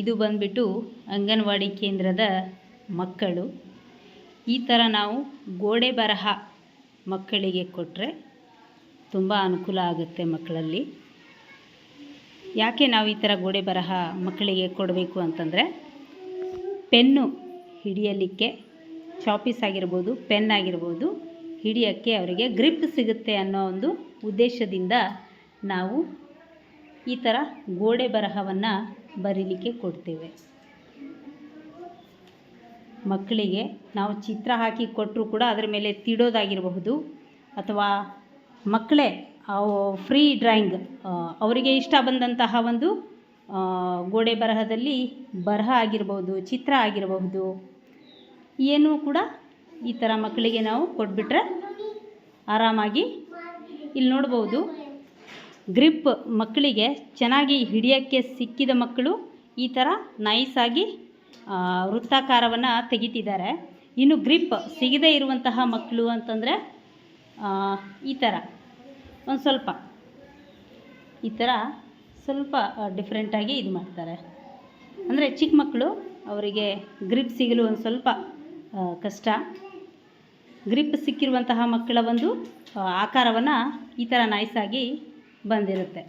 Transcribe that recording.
ಇದು ಬಂದ್ಬಿಟ್ಟು ಅಂಗನವಾಡಿ ಕೇಂದ್ರದ ಮಕ್ಕಳು. ಈ ಥರ ನಾವು ಗೋಡೆ ಬರಹ ಮಕ್ಕಳಿಗೆ ಕೊಟ್ಟರೆ ತುಂಬ ಅನುಕೂಲ ಆಗುತ್ತೆ ಮಕ್ಕಳಲ್ಲಿ. ಯಾಕೆ ನಾವು ಈ ಥರ ಗೋಡೆ ಬರಹ ಮಕ್ಕಳಿಗೆ ಕೊಡಬೇಕು ಅಂತಂದರೆ ಪೆನ್ನು ಹಿಡಿಯಲಿಕ್ಕೆ ಚಾಪೀಸ್ ಆಗಿರ್ಬೋದು, ಪೆನ್ ಆಗಿರ್ಬೋದು ಹಿಡಿಯೋಕ್ಕೆ ಅವರಿಗೆ ಗ್ರಿಪ್ ಸಿಗುತ್ತೆ ಅನ್ನೋ ಒಂದು ಉದ್ದೇಶದಿಂದ ನಾವು ಈ ಥರ ಗೋಡೆ ಬರಹವನ್ನು ಬರೀಲಿಕ್ಕೆ ಕೊಡ್ತೇವೆ. ಮಕ್ಕಳಿಗೆ ನಾವು ಚಿತ್ರ ಹಾಕಿ ಕೊಟ್ಟರೂ ಕೂಡ ಅದರ ಮೇಲೆ ತಿಡೋದಾಗಿರಬಹುದು. ಅಥವಾ ಮಕ್ಕಳೇ ಫ್ರೀ ಡ್ರಾಯಿಂಗ್ ಅವರಿಗೆ ಇಷ್ಟ ಬಂದಂತಹ ಒಂದು ಗೋಡೆ ಬರಹದಲ್ಲಿ ಬರಹ ಆಗಿರಬಹುದು, ಚಿತ್ರ ಆಗಿರಬಹುದು, ಏನೂ ಕೂಡ ಈ ಥರ ಮಕ್ಕಳಿಗೆ ನಾವು ಕೊಟ್ಬಿಟ್ರೆ ಆರಾಮಾಗಿ ಇಲ್ಲಿ ನೋಡ್ಬೋದು. ಗ್ರಿಪ್ ಮಕ್ಕಳಿಗೆ ಚೆನ್ನಾಗಿ ಹಿಡಿಯೋಕ್ಕೆ ಸಿಕ್ಕಿದ ಮಕ್ಕಳು ಈ ಥರ ನೈಸಾಗಿ ವೃತ್ತಾಕಾರವನ್ನು ತೆಗಿತಿದ್ದಾರೆ. ಇನ್ನು ಗ್ರಿಪ್ ಸಿಗದೇ ಇರುವಂತಹ ಮಕ್ಕಳು ಅಂತಂದರೆ ಈ ಥರ. ಒಂದು ಸ್ವಲ್ಪ. ಈ ಥರ ಸ್ವಲ್ಪ ಡಿಫ್ರೆಂಟಾಗಿ ಇದು ಮಾಡ್ತಾರೆ. ಅಂದರೆ ಚಿಕ್ಕ ಮಕ್ಕಳು ಅವರಿಗೆ ಗ್ರಿಪ್ ಸಿಗಲು ಒಂದು ಸ್ವಲ್ಪ ಕಷ್ಟ. ಗ್ರಿಪ್ ಸಿಕ್ಕಿರುವಂತಹ ಮಕ್ಕಳ ಒಂದು ಆಕಾರವನ್ನು ಈ ಥರ ನೈಸಾಗಿ ಬಂದಿರುತ್ತೆ.